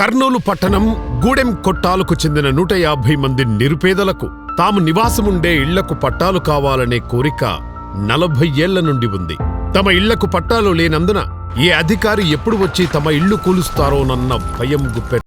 కర్నూలు పట్టణం గూడెం కొట్టాలకు చెందిన నూట యాభై మంది నిరుపేదలకు తాము నివాసముండే ఇళ్ళకు పట్టాలు కావాలనే కోరిక నలభై ఏళ్ళ నుండి ఉంది. తమ ఇళ్ళకు పట్టాలు లేనందున ఏ అధికారి ఎప్పుడు వచ్చి తమ ఇళ్ళు కూలుస్తారోనన్న భయం గుప్పె